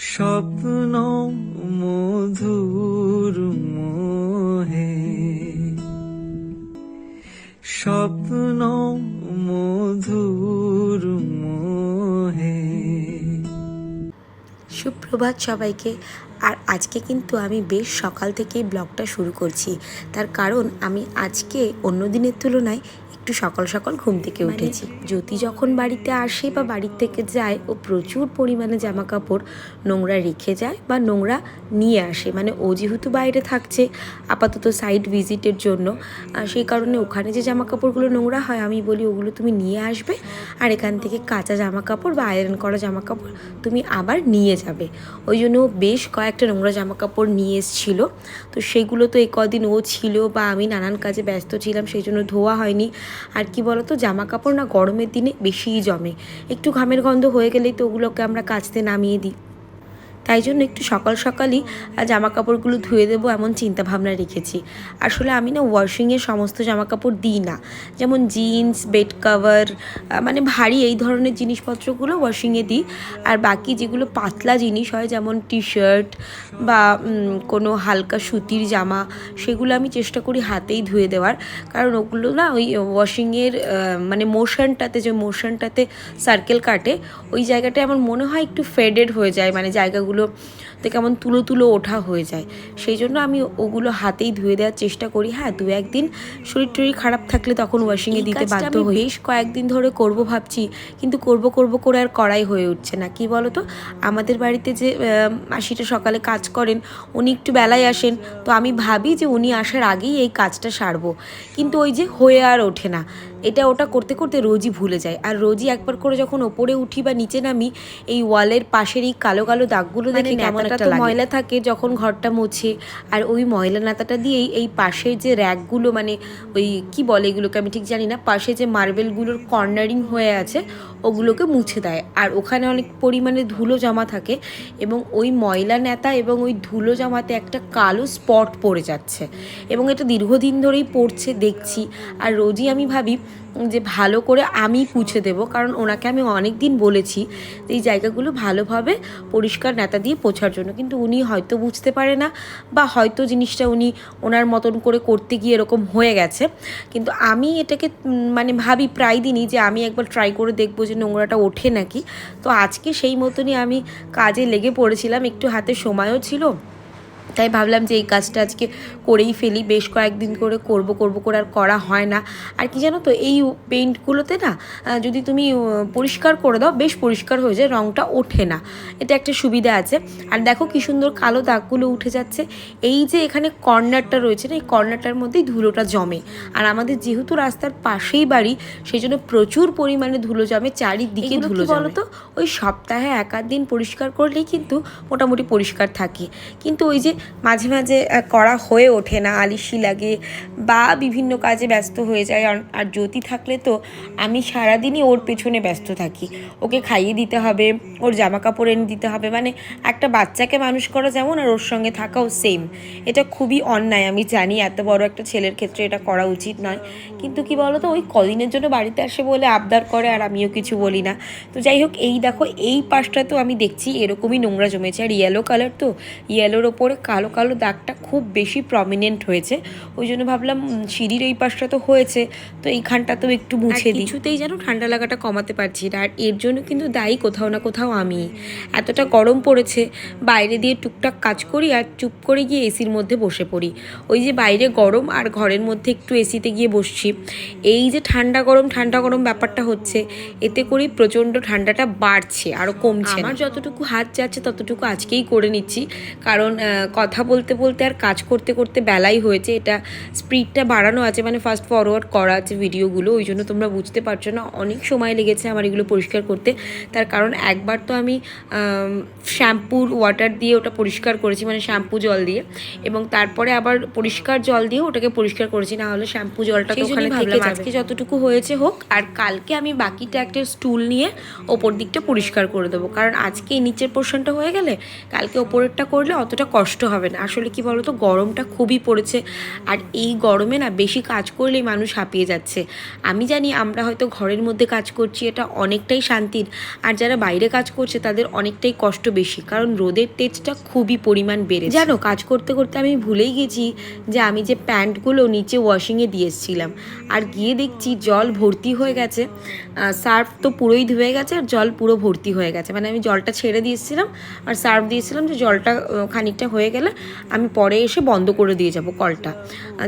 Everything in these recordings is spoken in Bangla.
স্বপ্ন মধুর মোহে। স্বপ্ন মধুর মোহে। সুপ্রভাত সবাইকে। আর আজকে কিন্তু আমি বেশ সকাল থেকেই ব্লগটা শুরু করছি। তার কারণ আমি আজকে অন্য দিনের তুলনায় একটু সকাল সকাল ঘুম থেকে উঠেছি। জ্যোতি যখন বাড়িতে আসে বা বাড়ির থেকে যায় ও প্রচুর পরিমাণে জামা কাপড় নোংরা রেখে যায় বা নোংরা নিয়ে আসে। মানে ও যেহেতু বাইরে থাকছে আপাতত সাইড ভিজিটের জন্য। সেই কারণে ওখানে যে জামা কাপড়গুলো নোংরা হয় আমি বলি ওগুলো তুমি নিয়ে আসবে আর এখান থেকে কাঁচা জামা কাপড় বা আয়রন করা জামা কাপড় তুমি আবার নিয়ে যাবে। ওই জন্য ও বেশ কয়েকটা নোংরা জামা কাপড় নিয়ে এসেছিল। তো সেগুলো তো এই কদিন ও ছিল বা আমি নানান কাজে ব্যস্ত ছিলাম সেই জন্য ধোয়া হয়নি। আর কি বলতো জামা কাপড় না গরমের দিনে বেশিই জমে। একটু ঘামের গন্ধ হয়ে গেলেই তো ওগুলোকে আমরা কাচতে নামিয়ে দিই। তাই জন্য একটু সকাল সকালই জামা কাপড়গুলো ধুয়ে দেবো এমন চিন্তা ভাবনা রেখেছি। আসলে আমি না ওয়াশিংয়ে সমস্ত জামা কাপড় দিই না। যেমন জিন্স বেড কাভার মানে ভারী এই ধরনের জিনিসপত্রগুলো ওয়াশিংয়ে দিই। আর বাকি যেগুলো পাতলা জিনিস হয়, যেমন টি শার্ট বা কোনো হালকা সুতির জামা, সেগুলো আমি চেষ্টা করি হাতেই ধুয়ে দেওয়ার। কারণ ওগুলো না ওই ওয়াশিংয়ের মানে মোশনটাতে যে মোশনটাতে সার্কেল কাটে, ওই জায়গাটায় আমার মনে হয় একটু ফেডেড হয়ে যায়। মানে জায়গাগুলো যেগুলো তে কেমন তুলো তুলো ওঠা হয়ে যায়। সেই জন্য আমি ওগুলো হাতেই ধুয়ে দেওয়ার চেষ্টা করি। হ্যাঁ দু একদিন শরীর টরীর খারাপ থাকলে তখন ওয়াশিংয়ে দিতে বাধ্য হই। বেশ কয়েকদিন ধরে করব ভাবছি কিন্তু করব করব করে আর করাই হয়ে উঠছে না। কি বলো তো আমাদের বাড়িতে যে মাসিটা সকালে কাজ করেন উনি একটু বেলায় আসেন। তো আমি ভাবি যে উনি আসার আগেই এই কাজটা সারবো। কিন্তু ওই যে হয়ে আর ওঠে না। এটা ওটা করতে করতে রোজই ভুলে যায়। আর রোজই একবার করে যখন ওপরে উঠি বা নিচে নামি এই ওয়ালের পাশের এই কালো কালো দাগগুলো দেখে কেমন একটা ময়লা থাকে যখন ঘরটা মুছে। আর ওই ময়লা নাতাটা দিয়েই এই পাশের যে র্যাকগুলো মানে ওই কি বলে এগুলোকে আমি ঠিক জানি না পাশে যে মার্বেলগুলোর কর্নারিং হয়ে আছে ওগুলোকে মুছে দেয়। আর ওখানে অনেক পরিমাণে ধুলো জমা থাকে এবং ওই ময়লা নেতা এবং ওই ধুলো জমাতে একটা কালো স্পট পড়ে যাচ্ছে। এবং এটা দীর্ঘদিন ধরেই পড়ছে দেখছি। আর রোজই আমি ভাবি যে ভালো করে আমি পুছে দেব। কারণ ওনাকে আমি অনেক দিন বলেছি এই জায়গাগুলো ভালোভাবে পরিষ্কার নেতা দিয়ে পোছার জন্য। কিন্তু উনি হয়তো বুঝতে পারে না বা হয়তো জিনিসটা উনি ওনার মতন করে করতে গিয়ে এরকম হয়ে গেছে। কিন্তু আমি এটাকে মানে ভাবি প্রায় দিনই যে আমি একবার ট্রাই করে দেখব যে নোংরাটা ওঠে নাকি। তো আজকে সেই মতনই আমি কাজে লেগে পড়েছিলাম। একটু হাতে সময়ও ছিল। তাই ভাবলাম যে এই কাজটা আজকে করেই ফেলি। বেশ কয়েকদিন করে করব করব করে আর করা হয় না। আর কি জানো তো এই পেইন্টগুলোতে না যদি তুমি পরিষ্কার করে দাও বেশ পরিষ্কার হয়ে যায় রঙটা ওঠে না। এটা একটা সুবিধা আছে। আর দেখো কি সুন্দর কালো দাগগুলো উঠে যাচ্ছে। এই যে এখানে কর্নারটা রয়েছে না এই কর্নারটার মধ্যেই ধুলোটা জমে। আর আমাদের যেহেতু রাস্তার পাশেই বাড়ি সেই জন্য প্রচুর পরিমাণে ধুলো জমে চারিদিকে ধুলো জমে। তো ওই সপ্তাহে এক দিন পরিষ্কার করলেই কিন্তু মোটামুটি পরিষ্কার থাকে। কিন্তু ওই যে মাঝে মাঝে করা হয়ে ওঠে না, আলিশি লাগে বা বিভিন্ন কাজে ব্যস্ত হয়ে যায়। আর- জ্যোতি থাকলে তো আমি সারাদিনই ওর পেছনে ব্যস্ত থাকি। ওকে খাইয়ে দিতে হবে, ওর জামা কাপড় এনে দিতে হবে। মানে একটা বাচ্চাকে মানুষ করা যেমন আর ওর সঙ্গে থাকাও সেম এটা খুবই অন্যায়, আমি জানি এত বড় একটা ছেলের ক্ষেত্রে এটা করা উচিত নয়। কিন্তু কি বলো তো ওই কদিনের জন্য বাড়িতে আসে বলে আবদার করে আর আমিও কিছু বলি না। তো যাই হোক, এই দেখো, এই পাশটা তো আমি দেখছি এরকমই নোংরা জমেছে। আর ইয়েলো কালার তো ইয়েলোর ওপরে কালো কালো দাগটা খুব বেশি প্রমিনেন্ট হয়েছে। ওই জন্য ভাবলাম সিঁড়ির এই পাশটা তো হয়েছে তো এইখানটা তো একটু মুছে দিই। কিছুতেই যেন ঠান্ডা লাগাটা কমাতে পারছি না আর এর জন্য কিন্তু দায়ী কোথাও না কোথাও আমি। এতটা গরম পড়েছে বাইরে দিয়ে টুকটাক কাজ করি আর চুপ করে গিয়ে এসির মধ্যে বসে পড়ি। ওই যে বাইরে গরম আর ঘরের মধ্যে একটু এসিতে গিয়ে বসছি। এই যে ঠান্ডা গরম ঠান্ডা গরম ব্যাপারটা হচ্ছে এতে করেই প্রচণ্ড ঠান্ডাটা বাড়ছে আরও কমছে আমার যতটুকু হাত যাচ্ছে ততটুকু আজকেই করে নিচ্ছি। কারণ কথা বলতে বলতে আর কাজ করতে করতে বেলাই হয়েছে। এটা স্পিডটা বাড়ানো আছে মানে ফাস্ট ফরওয়ার্ড করা আছে ভিডিওগুলো ওই জন্য তোমরা বুঝতে পারছ না। অনেক সময় লেগেছে আমার এগুলো পরিষ্কার করতে। তার কারণ একবার তো আমি শ্যাম্পুর ওয়াটার দিয়ে ওটা পরিষ্কার করেছি মানে শ্যাম্পু জল দিয়ে। এবং তারপরে আবার পরিষ্কার জল দিয়ে ওটাকে পরিষ্কার করেছি না হলে শ্যাম্পু জলটা তো ওখানে থেকে আজকে যতটুকু হয়েছে হোক আর কালকে আমি বাকিটা একটা স্টুল নিয়ে ওপর দিকটা পরিষ্কার করে দেবো। কারণ আজকে নিচের পোর্শনটা হয়ে গেলে কালকে ওপরেরটা করলে অতটা কষ্ট হবে না। আসলে কি বলতো, গরমটা খুবই পড়েছে আর এই গরমে না বেশি কাজ করলেই মানুষ হাঁপিয়ে যাচ্ছে। আমি জানি আমরা হয়তো ঘরের মধ্যে কাজ করছি, এটা অনেকটাই শান্তির। আর যারা বাইরে কাজ করছে, তাদের অনেকটাই কষ্ট বেশি। কারণ রোদের তেজটা খুবই পরিমাণ বেড়ে জানো, কাজ করতে করতে আমি ভুলেই গেছি যে আমি যে প্যান্টগুলো নিচে ওয়াশিংয়ে দিয়ে এসেছিলাম। আর গিয়ে দেখছি জল ভর্তি হয়ে গেছে। সার্ফ তো পুরোই ধুয়ে গেছে আর জল পুরো ভর্তি হয়ে গেছে। মানে আমি জলটা ছেড়ে দিয়েছিলাম আর সার্ফ দিয়েছিলাম যে জলটা খানিকটা হয়ে গেলে আমি পরে এসে বন্ধ করে দিয়ে যাব কলটা।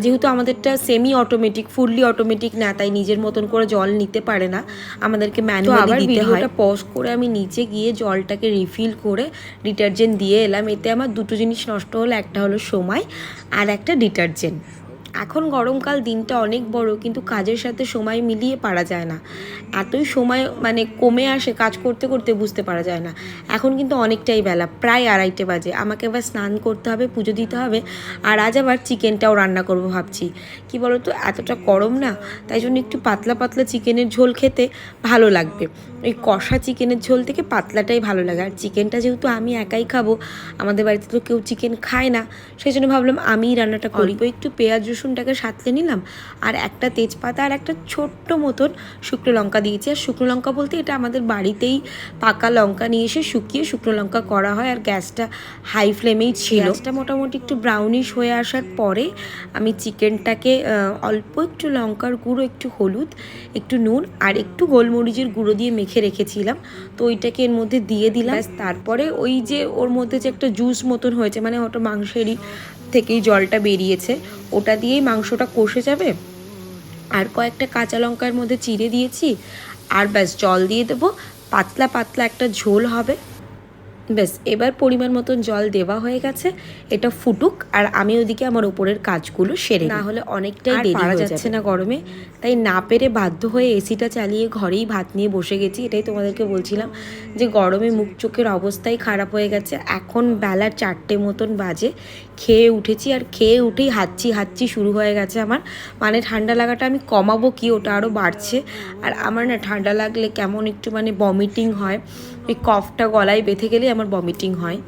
যেহেতু আমাদেরটা সেমি অটোমেটিক ফুললি অটোমেটিক না তাই নিজের মতন করে জল নিতে পারে না। আমাদেরকে ম্যানুয়ালি দিতে হয়। পজ করে আমি নিচে গিয়ে জলটাকে রিফিল করে ডিটারজেন্ট দিয়ে এলাম। এতে আমার দুটো জিনিস নষ্ট হলো একটা হলো সময় আর একটা ডিটারজেন্ট এখন গরমকাল দিনটা অনেক বড়, কিন্তু কাজের সাথে সময় মিলিয়ে পারা যায় না। এতই সময় মানে কমে আসে কাজ করতে করতে বুঝতে পারা যায় না। এখন কিন্তু অনেকটাই বেলা, প্রায় আড়াইটে বাজে। আমাকে এবার স্নান করতে হবে, পুজো দিতে হবে, আর আজ আবার চিকেনটাও রান্না করব ভাবছি। কি বলো তো এতটা গরম না, তাই জন্য একটু পাতলা পাতলা চিকেনের ঝোল খেতে ভালো লাগবে। ওই কষা চিকেনের ঝোল থেকে পাতলাটাই ভালো লাগে। আর চিকেনটা যেহেতু আমি একাই খাব আমাদের বাড়িতে তো কেউ চিকেন খায় না সেই জন্য ভাবলাম আমিই রান্নাটা করি। অল্প। একটু পেঁয়াজ রসুনটাকে সাঁতলে নিলাম আর একটা তেজপাতা আর একটা ছোট্ট মতন শুকনো লঙ্কা দিয়েছি। আর শুকনো লঙ্কা বলতে এটা আমাদের বাড়িতেই পাকা লঙ্কা নিয়ে এসে শুকিয়ে শুকনো লঙ্কা করা হয় আর গ্যাসটা হাই ফ্লেমেই ছিল। গ্যাসটা মোটামুটি একটু ব্রাউনিশ হয়ে আসার পরে আমি চিকেনটাকে অল্প একটু লঙ্কার গুঁড়ো একটু হলুদ একটু নুন আর একটু গোলমরিচের গুঁড়ো দিয়ে মেখে রেখেছিলাম। তো ওইটাকে এর মধ্যে দিয়ে দিলাম। তারপরে ওই যে ওর মধ্যে যে একটা জুস মতন হয়েছে মানে ওটা মাংসেরই থেকেই জলটা বেরিয়েছে, ওটা দিয়েই মাংসটা কষে যাবে। আর কয়েকটা কাঁচা লঙ্কার মধ্যে চিড়ে দিয়েছি। আর ব্যাস, জল দিয়ে দেবো। পাতলা পাতলা একটা ঝোল হবে। ব্যাস এবার পরিমাণ মতন জল দেওয়া হয়ে গেছে এটা ফুটুক আর আমি ওদিকে আমার উপরের কাজগুলো সেরে না হলে অনেকটাই দেরি পারা যাচ্ছে না গরমে তাই না পেরে বাধ্য হয়ে এসিটা চালিয়ে ঘরেই ভাত নিয়ে বসে গেছি এটাই তোমাদেরকে বলছিলাম যে গরমে মুখ চোখের অবস্থাই খারাপ হয়ে গেছে। এখন বেলা চারটে মতন বাজে খেয়ে উঠেছি আর খেয়ে উঠেই হাঁচি হাঁচি শুরু হয়ে গেছে আমার। মানে ঠান্ডা লাগাটা আমি কমাবো কি ওটা আরও বাড়ছে। আর আমার না ঠান্ডা লাগলে কেমন একটু মানে বমিটিং হয়। ওই কফটা গলায় বেঁধে গেলে আমার বমিটিং হয়।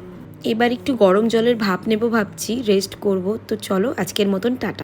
এবার একটু গরম জলের ভাপ নেব ভাবছি রেস্ট করব। তো চলো আজকের মতন টাটা।